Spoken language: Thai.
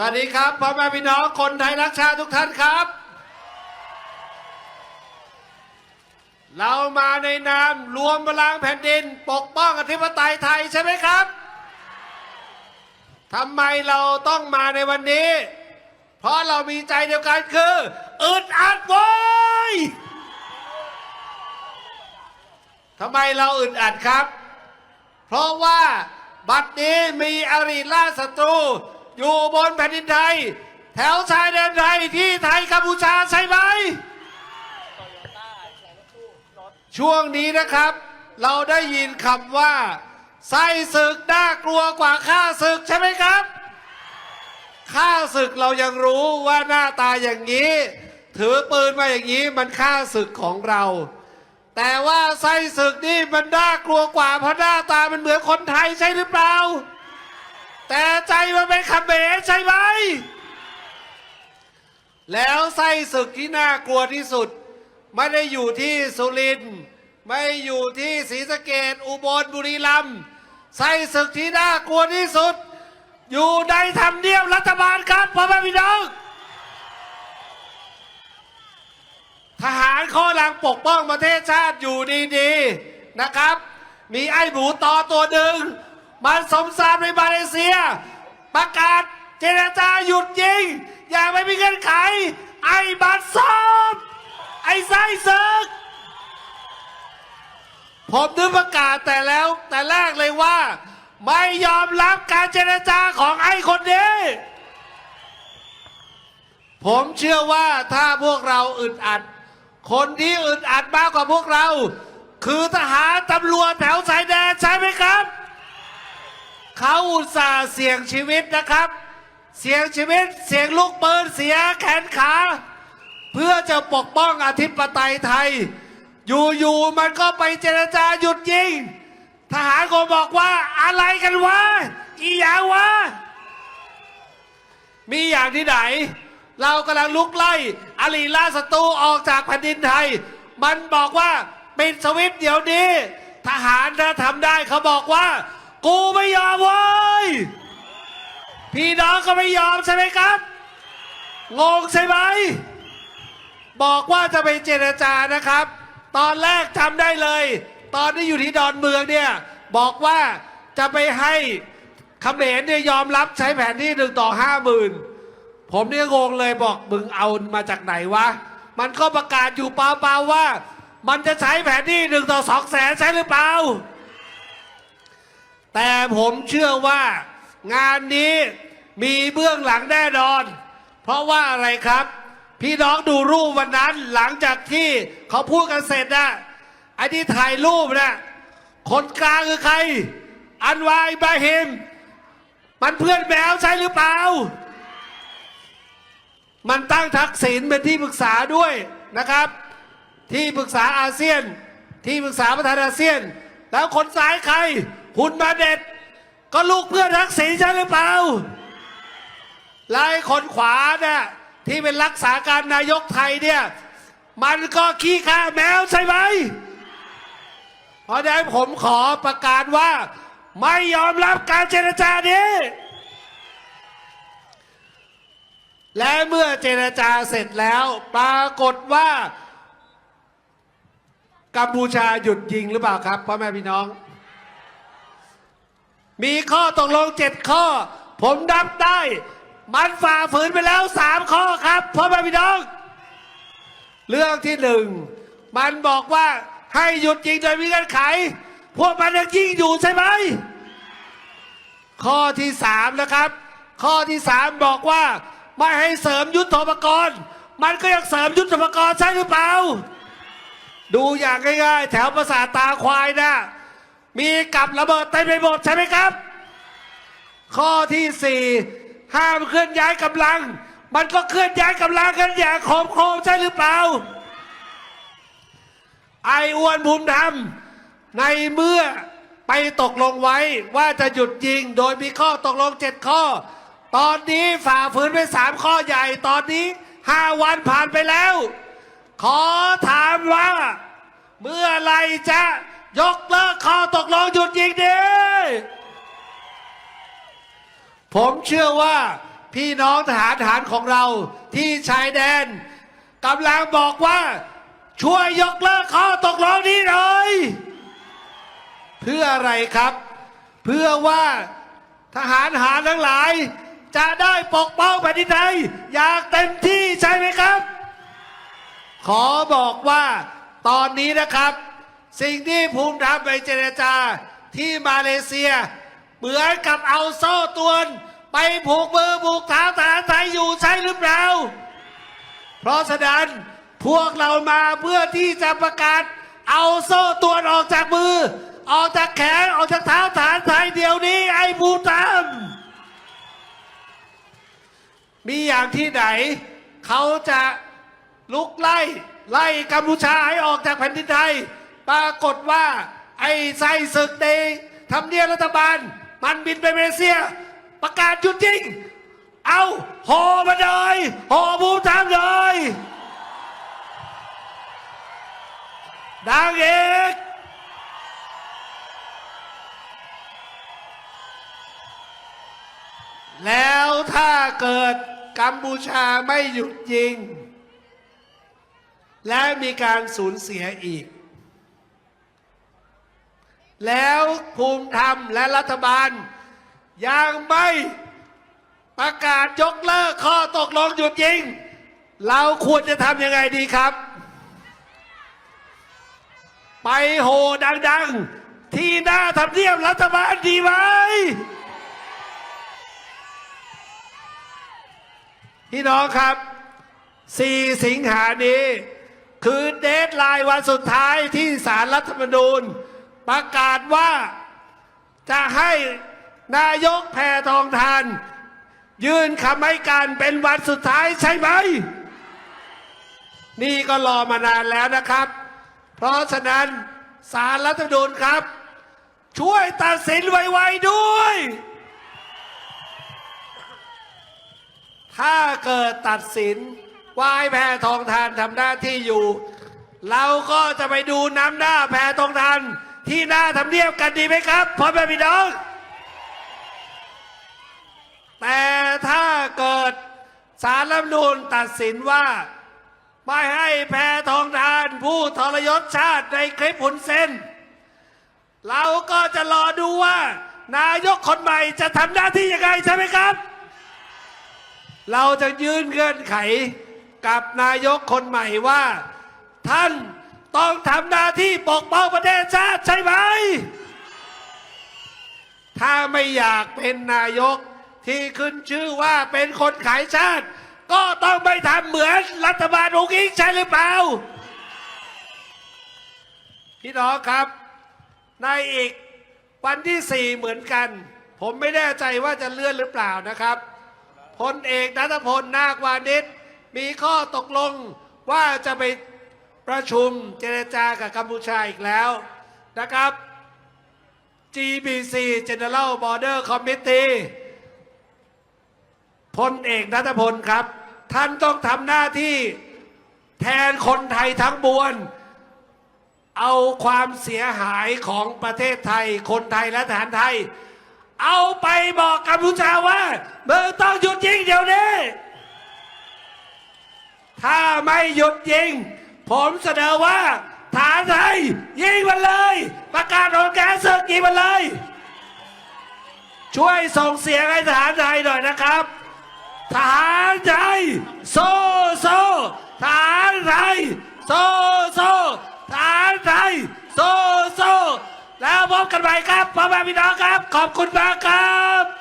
สวัสดีครับพ่อแม่พี่น้องคนไทยรักชาติทุกท่านครับ เรามาในนามรวมพลังแผ่นดิน ปกป้องอธิปไตยไทยใช่ไหมครับทำไมเราต้องมาในวันนี้ เพราะเรามีใจเดียวกันคืออึดอัดโว้ยทำไมเราอึดอัดครับ เพราะว่าบัดนี้มีอริราศัตรู อยู่บนแผ่นดินไทย แถวชายแดนไทยที่ไทยกัมพูชาใช่ไหม ช่วงนี้นะครับ เราได้ยินคำว่า ไส้ศึกน่ากลัวกว่าข้าศึกใช่ไหมครับข้าศึกเรายังรู้ว่าหน้าตาอย่างนี้ ถือปืนมาอย่างนี้มันข้าศึกของเรา แต่ว่าไส้ศึกนี่มันน่ากลัวกว่าเพราะหน้าตามันเหมือนคนไทยใช่หรือเปล่า แต่ใจมันเป็นเขมรใช่ไหม แล้วไส้ศึกที่น่ากลัวที่สุด ไม่ได้อยู่ที่สุรินทร์ไม่อยู่ที่ศรีสะเกดอุบลบุรีรัมย์ไส้ศึกที่น่ากลัวที่สุด อยู่ในทำเนียบรัฐบาลครับพ่อแม่พี่น้องทหารข้อหลังปกป้องประเทศชาติอยู่ดีๆนะครับ มีไอ้หมูตอตัวหนึ่ง มันสมสารในมาเลเซีย ประกาศเจรจาหยุดยิง อย่างไม่มีเงื่อนไข ไอ้บัตรซอบไอ้ไส้ศึกผมนึกประกาศแต่แล้วแต่แรกเลยว่า ไม่ยอมรับการเจรจาของไอ้คนนี้ผมเชื่อว่าถ้าพวกเราอึดอัด คนที่อึดอัดมากกว่าพวกเรา คือทหารตำรวจแถวชายแดนใช่ไหมครับ เขาอุตส่าห์เสี่ยงชีวิตนะครับ เสี่ยงชีวิต เสี่ยงลูกปืนเสียแขนขา เพื่อจะปกป้องอธิปไตยไทย อยู่ๆมันก็ไปเจรจาหยุดยิง ทหารก็บอกว่าอะไรกันวะอีหยังวะ มีอย่างที่ไหน เรากำลังลุกไล่อลีล่าศัตรูออกจากแผ่นดินไทย มันบอกว่าปิดสวิตเดี๋ยวนี้ ทหารถ้าทำได้เขาบอกว่า กูไม่ยอมเว้ย พี่น้องก็ไม่ยอมใช่ไหมครับงงใช่ไหม บอกว่าจะไปเจรจานะครับ ตอนแรกจำได้เลย ตอนที่อยู่ที่ดอนเมืองเนี่ย บอกว่าจะไปให้เขมรเนี่ยยอมรับใช้แผนที่หนึ่งต่อห้าหมื่นผมเนี่ยงงเลยบอกมึงเอามาจากไหนวะ มันก็ประกาศอยู่เปล่าๆว่า มันจะใช้แผนที่หนึ่งต่อสองแสนใช่หรือเปล่า แต่ผมเชื่อว่างานนี้มีเบื้องหลังแน่นอน เพราะว่าอะไรครับ พี่น้องดูรูปวันนั้นหลังจากที่เขาพูดกันเสร็จนะไอ้ที่ถ่ายรูปนะคนกลางคือใคร อันวาอิบราฮิมมันเพื่อนแมวใช่หรือเปล่า มันตั้งทักษิณเป็นที่ปรึกษาด้วยนะครับ ที่ปรึกษาอาเซียน ที่ปรึกษาประธานอาเซียน แล้วคนซ้ายใคร คุณมาเด็ด ก็ลูกเพื่อนทักษิณใช่หรือเปล่าไล่คนขวาเนี่ยที่เป็นรักษาการนายกไทยเนี่ย มันก็ขี้ข้าแมวใช่ไหมเพราะฉะนั้นผมขอประกาศว่า ไม่ยอมรับการเจรจานี้ และเมื่อเจรจาเสร็จแล้วปรากฏว่ากัมพูชาหยุดยิงหรือเปล่าครับพ่อแม่พี่น้อง มีข้อตกลงเจ็ดข้อ ผมนับได้ มันฝ่าฝืนไปแล้วสามข้อครับพ่อแม่พี่น้อง เรื่องที่หนึ่งมันบอกว่าให้หยุดยิงโดยมีเงื่อนไข พวกมันยังยิงอยู่ใช่ไหมข้อที่สามนะครับ ข้อที่สามบอกว่า ไม่ให้เสริมยุทธปกรณ์ มันก็ยังเสริมยุทธปกรณ์ใช่หรือเปล่า ดูอย่างง่ายๆ แถวประสาตาควายนะ มีกับระเบิดเต็มไปหมดใช่ไหมครับ ข้อที่สี่ห้ามเคลื่อนย้ายกำลัง มันก็เคลื่อนย้ายกำลังกันอย่างโคมโคมใช่หรือเปล่า ไออ้วนภูมิธรรมในเมื่อไปตกลงไว้ว่าจะหยุดยิงโดยมีข้อตกลงเจ็ดข้อ ตอนนี้ฝ่าฝืนไปสามข้อใหญ่ตอนนี้ห้าวันผ่านไปแล้ว ขอถามว่า เมื่อไรจะ ยกเลิกข้อตกลงหยุดยิงดีผมเชื่อว่าพี่น้องทหารทหารของเราที่ชายแดนกำลังบอกว่า ช่วยยกเลิกข้อตกลงนี้หน่อยเพื่ออะไรครับ เพื่อว่าทหารทหารทั้งหลาย จะได้ปกป้องแผ่นดินไทยอย่างเต็มที่ใช่ไหมครับ ขอบอกว่าตอนนี้นะครับ สิ่งที่ภูมิธรรมไปเจรจาที่มาเลเซีย เหมือนกับเอาโซ่ตวน ไปผูกมือผูกเท้าทหารไทยอยู่ใช่หรือเปล่า เพราะฉะนั้นพวกเรามาเพื่อที่จะประกาศ เอาโซ่ตวนออกจากมือ ออกจากแขนออกจากเท้าทหารไทยเดี๋ยวนี้ไอ้ภูมิธรรมมีอย่างที่ไหน เขาจะลุกไล่ ไล่กัมพูชาให้ออกจากแผ่นดินไทย ปรากฏว่า ไอ้ไส้ศึกในทำเนียบรัฐบาล มันบินไปมาเลเซีย ประกาศหยุดยิง เอาหอมาเลยหอภูมิธรรมเลยดังเอกแล้วถ้าเกิดกัมพูชาไม่หยุดยิง และมีการสูญเสียอีก แล้วภูมิธรรมและรัฐบาล ยังไม่ประกาศยกเลิกข้อตกลงหยุดยิง เราควรจะทำยังไงดีครับ ไปโหดังๆ ที่หน้าทำเนียบรัฐบาลดีไหมพี่น้องครับ 4 สิงหานี้ คือเดทไลน์วันสุดท้ายที่สารรัฐธรรมนูญ ประกาศว่า จะให้นายกแพทองทาน ยื่นคำให้การเป็นวันสุดท้ายใช่ไหม นี่ก็รอมานานแล้วนะครับ เพราะฉะนั้นสารรัฐธรรมนูญครับ ช่วยตัดสินไวๆด้วย ถ้าเกิดตัดสินว่าให้แพทองทานทำหน้าที่อยู่ เราก็จะไปดูน้ำหน้าแพทองทาน ที่หน้าทำเนียบกันดีไหมครับพ่อแม่พี่น้อง แต่ถ้าเกิดสารรัฐมนูญตัดสินว่า ไม่ให้แพทองทานผู้ทรยศชาติในคลิปหุนเซนเราก็จะรอดูว่า นายกคนใหม่จะทำหน้าที่ยังไงใช่ไหมครับ เราจะยื่นเงื่อนไขกับนายกคนใหม่ว่า ท่าน ต้องทำหน้าที่ปกป้องประเทศชาติใช่ไหม ถ้าไม่อยากเป็นนายกที่ขึ้นชื่อว่าเป็นคนขายชาติ ก็ต้องไม่ทำเหมือนรัฐบาลอุกิงใช่หรือเปล่า พี่น้องครับ ในอีกวันที่สี่เหมือนกัน ผมไม่แน่ใจว่าจะเลื่อนหรือเปล่านะครับพลเอกนัทพลนาควานิชมีข้อตกลงว่าจะไป ประชุมเจรจากับกัมพูชาอีกแล้วนะครับ GBC General Border Committee พลเอกนัทพลครับ ท่านต้องทำหน้าที่แทนคนไทยทั้งมวล เอาความเสียหายของประเทศไทย คนไทยและทหารไทย เอาไปบอกกัมพูชาว่าเมืองต้องหยุดยิงเดี๋ยวนี้ ถ้าไม่หยุดยิง ผมเสนอว่าฐานไทยยิงมันเลย ประกาศของแกศึกยิงมันเลย ช่วยส่งเสียงให้ทหารไทยหน่อยนะครับทหารไทยโซโซทหารไทยโซโซทหารไทยโซโซแล้วพบกันใหม่ครับพ่อแม่พี่น้องครับ ขอบคุณมากครับ